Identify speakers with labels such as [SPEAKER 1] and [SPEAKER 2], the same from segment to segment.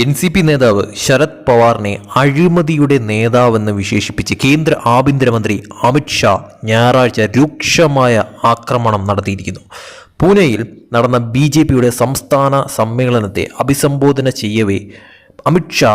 [SPEAKER 1] N C P നേതാവ് ശരത് പവാറിനെ അഴിമതിയുടെ നേതാവെന്ന് വിശേഷിപ്പിച്ച് കേന്ദ്ര ആഭ്യന്തരമന്ത്രി അമിത്ഷാ ഞായറാഴ്ച രൂക്ഷമായ ആക്രമണം നടത്തിയിരിക്കുന്നു. പൂനെയിൽ നടന്ന ബി ജെ പിയുടെ സംസ്ഥാന സമ്മേളനത്തെ അഭിസംബോധന ചെയ്യവേ അമിത്ഷാ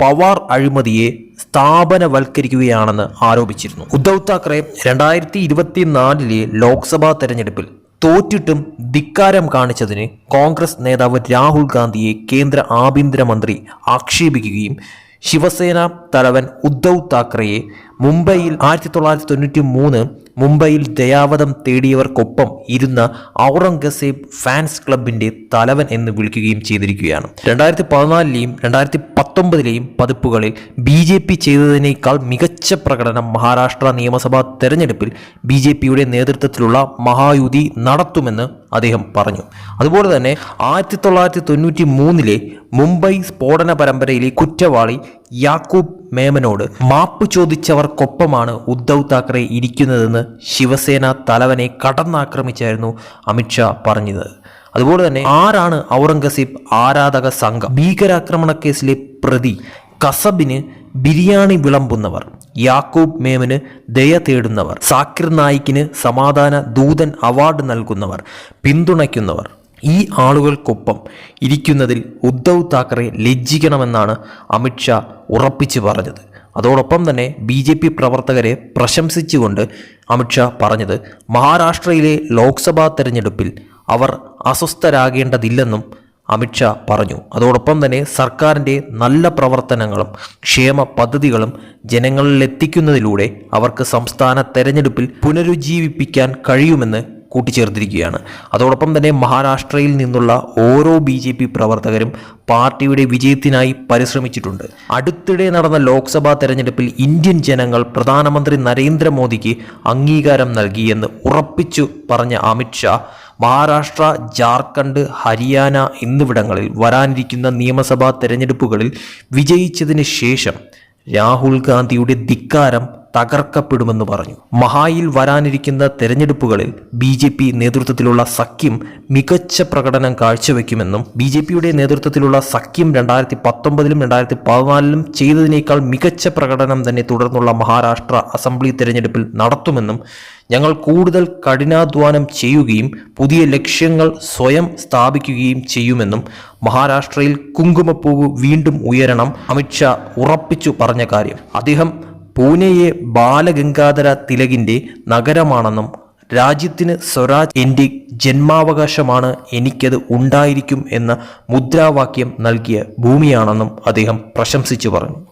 [SPEAKER 1] പവാർ അഴിമതിയെ സ്ഥാപനവൽക്കരിക്കുകയാണെന്ന് ആരോപിച്ചിരുന്നു. ഉദ്ധവ് താക്കറെ രണ്ടായിരത്തി ഇരുപത്തിനാലിലെ ലോക്സഭാ തെരഞ്ഞെടുപ്പിൽ തോറ്റിട്ടും ധിക്കാരം കാണിച്ചതിന് കോൺഗ്രസ് നേതാവ് രാഹുൽ ഗാന്ധിയെ കേന്ദ്ര ആഭ്യന്തരമന്ത്രി ആക്ഷേപിക്കുകയും ശിവസേന തലവൻ ഉദ്ധവ് താക്കറെയെ മുംബൈയിൽ ആയിരത്തി തൊള്ളായിരത്തി തൊണ്ണൂറ്റി മൂന്ന് മുംബൈയിൽ ദയാവധം തേടിയവർക്കൊപ്പം ഇരുന്ന ഔറംഗസേബ് ഫാൻസ് ക്ലബിന്റെ തലവൻ എന്ന് വിളിക്കുകയും ചെയ്തിരിക്കുകയാണ്. രണ്ടായിരത്തി പതിനാലിലെയും രണ്ടായിരത്തി പത്തൊമ്പതിലെയും പതിപ്പുകളിൽ ബി ജെ പി ചെയ്തതിനേക്കാൾ മികച്ച പ്രകടനം മഹാരാഷ്ട്ര നിയമസഭാ തെരഞ്ഞെടുപ്പിൽ ബി ജെ പിയുടെ നേതൃത്വത്തിലുള്ള മഹായുതി നടത്തുമെന്ന് അദ്ദേഹം പറഞ്ഞു. അതുപോലെ തന്നെ ആയിരത്തി തൊള്ളായിരത്തി തൊണ്ണൂറ്റി മൂന്നിലെ മുംബൈ സ്ഫോടന പരമ്പരയിലെ കുറ്റവാളി യാക്കൂബ് മേമനോട് മാപ്പ് ചോദിച്ചവർക്കൊപ്പമാണ് ഉദ്ധവ് താക്കറെ ഇരിക്കുന്നതെന്ന് ശിവസേന തലവനെ കടന്നാക്രമിച്ചായിരുന്നു അമിത്ഷാ പറഞ്ഞത്. അതുപോലെ തന്നെ ആരാണ് ഔറംഗസീബ് ആരാധക സംഘം? ഭീകരാക്രമണ കേസിലെ പ്രതി കസബിന് ബിരിയാണി വിളമ്പുന്നവർ യാക്കൂബ് മേമന് ദയ തേടുന്നവർ സാക്കിർ നായിക്കിന് സമാധാന ദൂതൻ അവാർഡ് നൽകുന്നവർ പിന്തുണയ്ക്കുന്നവർ. ഈ ആളുകൾക്കൊപ്പം ഇരിക്കുന്നതിൽ ഉദ്ധവ് താക്കറെ ലജ്ജിക്കണമെന്നാണ് അമിത്ഷാ ഉറപ്പിച്ചു പറഞ്ഞത്. അതോടൊപ്പം തന്നെ ബി ജെ പി പ്രവർത്തകരെ പ്രശംസിച്ചുകൊണ്ട് അമിത്ഷാ പറഞ്ഞത് മഹാരാഷ്ട്രയിലെ ലോക്സഭാ തെരഞ്ഞെടുപ്പിൽ അവർ അസ്വസ്ഥരാകേണ്ടതില്ലെന്നും അമിത്ഷാ പറഞ്ഞു. അതോടൊപ്പം തന്നെ സർക്കാരിന്റെ നല്ല പ്രവർത്തനങ്ങളും ക്ഷേമ പദ്ധതികളും ജനങ്ങളിലെത്തിക്കുന്നതിലൂടെ അവർക്ക് സംസ്ഥാന തെരഞ്ഞെടുപ്പിൽ പുനരുജ്ജീവിപ്പിക്കാൻ കഴിയുമെന്ന് കൂട്ടിച്ചേർത്തിരിക്കുകയാണ്. അതോടൊപ്പം തന്നെ മഹാരാഷ്ട്രയിൽ നിന്നുള്ള ഓരോ ബി ജെ പി പ്രവർത്തകരും പാർട്ടിയുടെ വിജയത്തിനായി പരിശ്രമിച്ചിട്ടുണ്ട്. അടുത്തിടെ നടന്ന ലോക്സഭാ തെരഞ്ഞെടുപ്പിൽ ഇന്ത്യൻ ജനങ്ങൾ പ്രധാനമന്ത്രി നരേന്ദ്രമോദിക്ക് അംഗീകാരം നൽകിയെന്ന് ഉറപ്പിച്ചു പറഞ്ഞ അമിത്ഷാ മഹാരാഷ്ട്ര ജാർഖണ്ഡ് ഹരിയാന എന്നിവിടങ്ങളിൽ വരാനിരിക്കുന്ന നിയമസഭാ തെരഞ്ഞെടുപ്പുകളിൽ വിജയിച്ചതിന് ശേഷം രാഹുൽ ഗാന്ധിയുടെ ധിക്കാരം തകർക്കപ്പെടുമെന്ന് പറഞ്ഞു. മഹായിൽ വരാനിരിക്കുന്ന തെരഞ്ഞെടുപ്പുകളിൽ ബി ജെ പി നേതൃത്വത്തിലുള്ള സഖ്യം മികച്ച പ്രകടനം കാഴ്ചവെക്കുമെന്നും ബി ജെ പിയുടെ നേതൃത്വത്തിലുള്ള സഖ്യം രണ്ടായിരത്തി പത്തൊമ്പതിലും രണ്ടായിരത്തി പതിനാലിലും ചെയ്തതിനേക്കാൾ മികച്ച പ്രകടനം തന്നെ തുടർന്നുള്ള മഹാരാഷ്ട്ര അസംബ്ലി തെരഞ്ഞെടുപ്പിൽ നടത്തുമെന്നും ഞങ്ങൾ കൂടുതൽ കഠിനാധ്വാനം ചെയ്യുകയും പുതിയ ലക്ഷ്യങ്ങൾ സ്വയം സ്ഥാപിക്കുകയും ചെയ്യുമെന്നും മഹാരാഷ്ട്രയിൽ കുങ്കുമപ്പൂവ് വീണ്ടും ഉയരണം അമിത്ഷാ ഉറപ്പിച്ചു പറഞ്ഞ കാര്യം. അദ്ദേഹം പൂനെയെ ബാലഗംഗാധര തിലകിന്റെ നഗരമാണെന്നും രാജ്യത്തിന് സ്വരാജ് എന്റെ ജന്മാവകാശമാണ് എനിക്കത് ഉണ്ടായിരിക്കും എന്ന മുദ്രാവാക്യം നൽകിയ ഭൂമിയാണെന്നും അദ്ദേഹം പ്രശംസിച്ചു പറഞ്ഞു.